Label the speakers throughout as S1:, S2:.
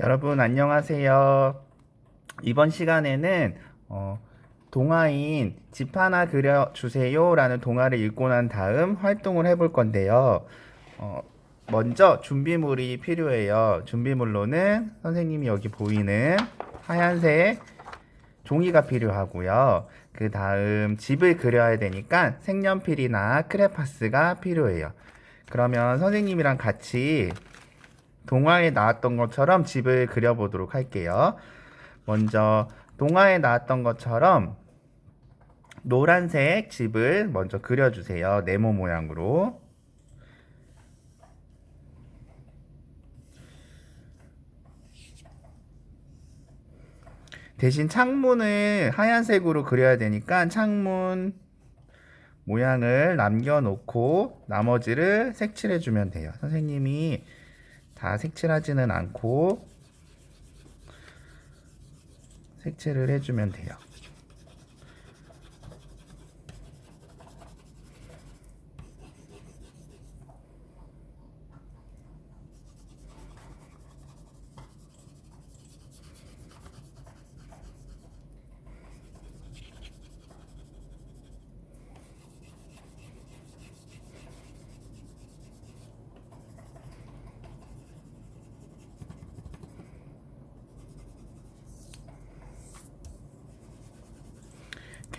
S1: 여러분 안녕하세요. 이번 시간에는 어, 동화인 집 하나 그려주세요 라는 동화를 읽고 난 다음 활동을 해볼 건데요. 어, 먼저 준비물이 필요해요. 준비물로는 선생님이 여기 보이는 하얀색 종이가 필요하고요. 그 다음 집을 그려야 되니까 색연필이나 크레파스가 필요해요. 그러면 선생님이랑 같이 동화에 나왔던 것처럼 집을 그려보도록 할게요. 먼저 동화에 나왔던 것처럼 노란색 집을 먼저 그려주세요. 네모 모양으로. 대신 창문을 하얀색으로 그려야 되니까 창문 모양을 남겨놓고 나머지를 색칠해주면 돼요. 선생님이 다 색칠하지는 않고 색칠을 해주면 돼요.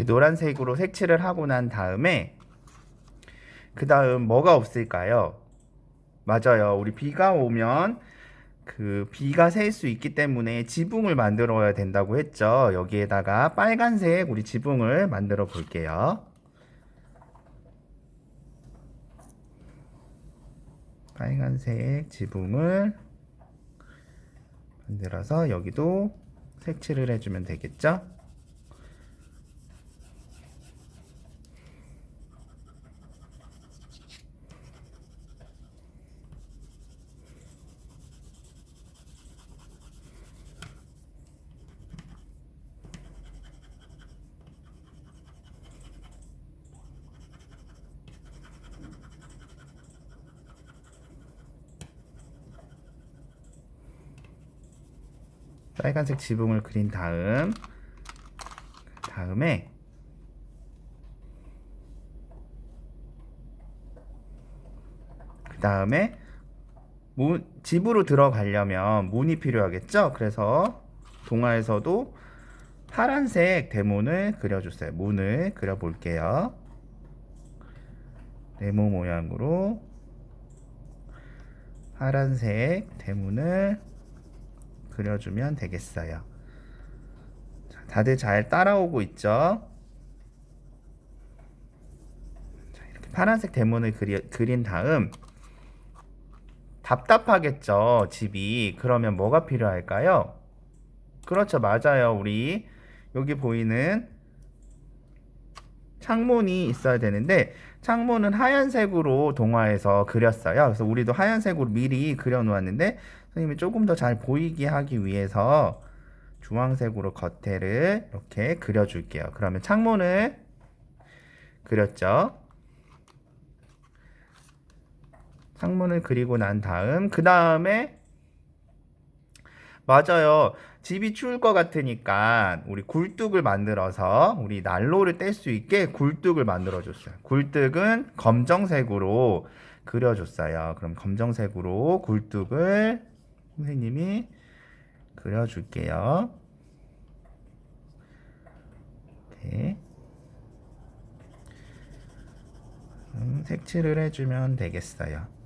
S1: 노란색으로 색칠을 하고 난 다음에 그 다음 뭐가 없을까요? 맞아요. 우리 비가 오면 그 비가 셀 수 있기 때문에 지붕을 만들어야 된다고 했죠. 여기에다가 빨간색 우리 지붕을 만들어 볼게요. 빨간색 지붕을 만들어서 여기도 색칠을 해주면 되겠죠? 빨간색 지붕을 그린 다음 다음에 그 다음에 문, 집으로 들어가려면 문이 필요하겠죠? 그래서 동화에서도 파란색 대문을 그려주세요. 문을 그려볼게요. 네모 모양으로 파란색 대문을 그려주면 되겠어요. 자, 다들 잘 따라오고 있죠? 자, 이렇게 파란색 대문을 그리, 그린 다음 답답하겠죠, 집이. 그러면 뭐가 필요할까요? 그렇죠, 맞아요. 우리 여기 보이는 창문이 있어야 되는데 창문은 하얀색으로 동화에서 그렸어요. 그래서 우리도 하얀색으로 미리 그려 놓았는데 선생님이 조금 더 잘 보이게 하기 위해서 주황색으로 겉에를 이렇게 그려 줄게요. 그러면 창문을 그렸죠. 창문을 그리고 난 다음 그 다음에 맞아요. 집이 추울 것 같으니까 우리 굴뚝을 만들어서 우리 난로를 뗄 수 있게 굴뚝을 만들어 줬어요. 굴뚝은 검정색으로 그려 줬어요. 그럼 검정색으로 굴뚝을 선생님이 그려 줄게요. 이렇게 음, 색칠을 해주면 되겠어요.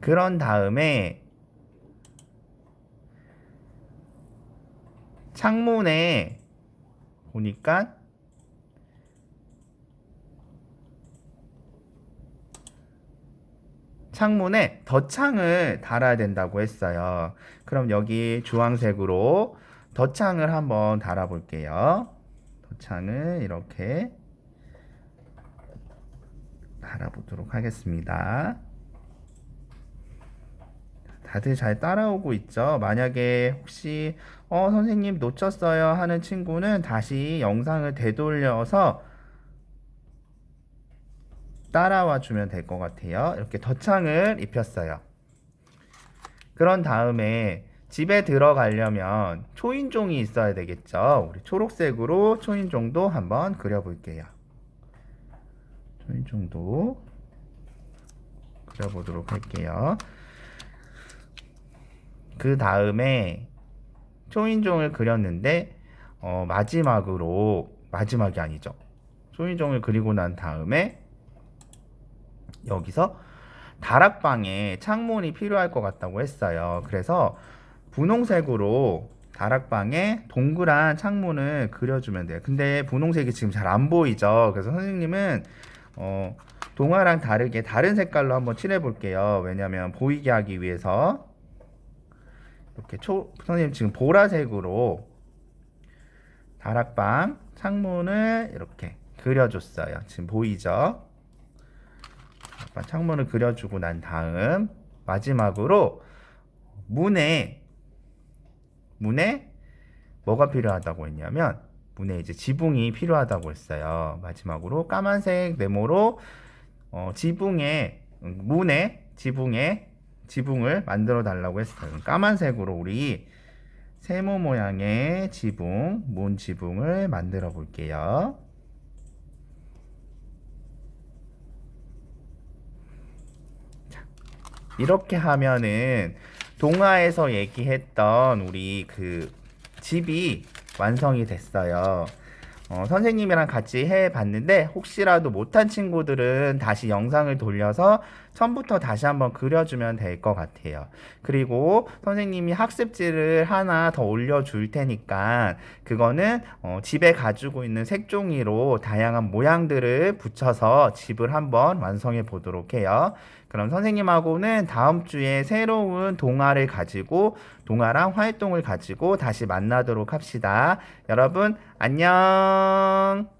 S1: 그런 다음에 창문에 보니까 창문에 덧창을 달아야 된다고 했어요. 그럼 여기 주황색으로 덧창을 한번 달아볼게요. 덧창을 이렇게 달아보도록 하겠습니다. 다들 잘 따라오고 있죠? 만약에 혹시 어 선생님 놓쳤어요 하는 친구는 다시 영상을 되돌려서 따라와 주면 될 것 같아요. 이렇게 덧창을 입혔어요. 그런 다음에 집에 들어가려면 초인종이 있어야 되겠죠. 우리 초록색으로 초인종도 한번 그려볼게요. 초인종도 그려보도록 할게요. 그 다음에 초인종을 그렸는데 어, 마지막으로 마지막이 아니죠. 초인종을 그리고 난 다음에 여기서 다락방에 창문이 필요할 것 같다고 했어요. 그래서 분홍색으로 다락방에 동그란 창문을 그려주면 돼요. 근데 분홍색이 지금 잘 안 보이죠. 그래서 선생님은 어, 동화랑 다르게 다른 색깔로 한번 칠해 볼게요. 왜냐면 보이게 하기 위해서 이렇게 초 선생님 지금 보라색으로 다락방 창문을 이렇게 그려줬어요. 지금 보이죠? 창문을 그려주고 난 다음 마지막으로 문에 문에 뭐가 필요하다고 했냐면 문에 이제 지붕이 필요하다고 했어요. 마지막으로 까만색 네모로 어, 지붕에 음, 문에 지붕에 지붕을 만들어 달라고 했어요. 까만색으로 우리 세모 모양의 지붕, 문 지붕을 만들어 볼게요. 자, 이렇게 하면은 동화에서 얘기했던 우리 그 집이 완성이 됐어요. 어, 선생님이랑 같이 해봤는데 혹시라도 못한 친구들은 다시 영상을 돌려서 처음부터 다시 한번 그려주면 될 것 같아요. 그리고 선생님이 학습지를 하나 더 올려줄 테니까 그거는 어, 집에 가지고 있는 색종이로 다양한 모양들을 붙여서 집을 한번 완성해 보도록 해요. 그럼 선생님하고는 다음 주에 새로운 동화를 가지고 동화랑 활동을 가지고 다시 만나도록 합시다. 여러분 안녕.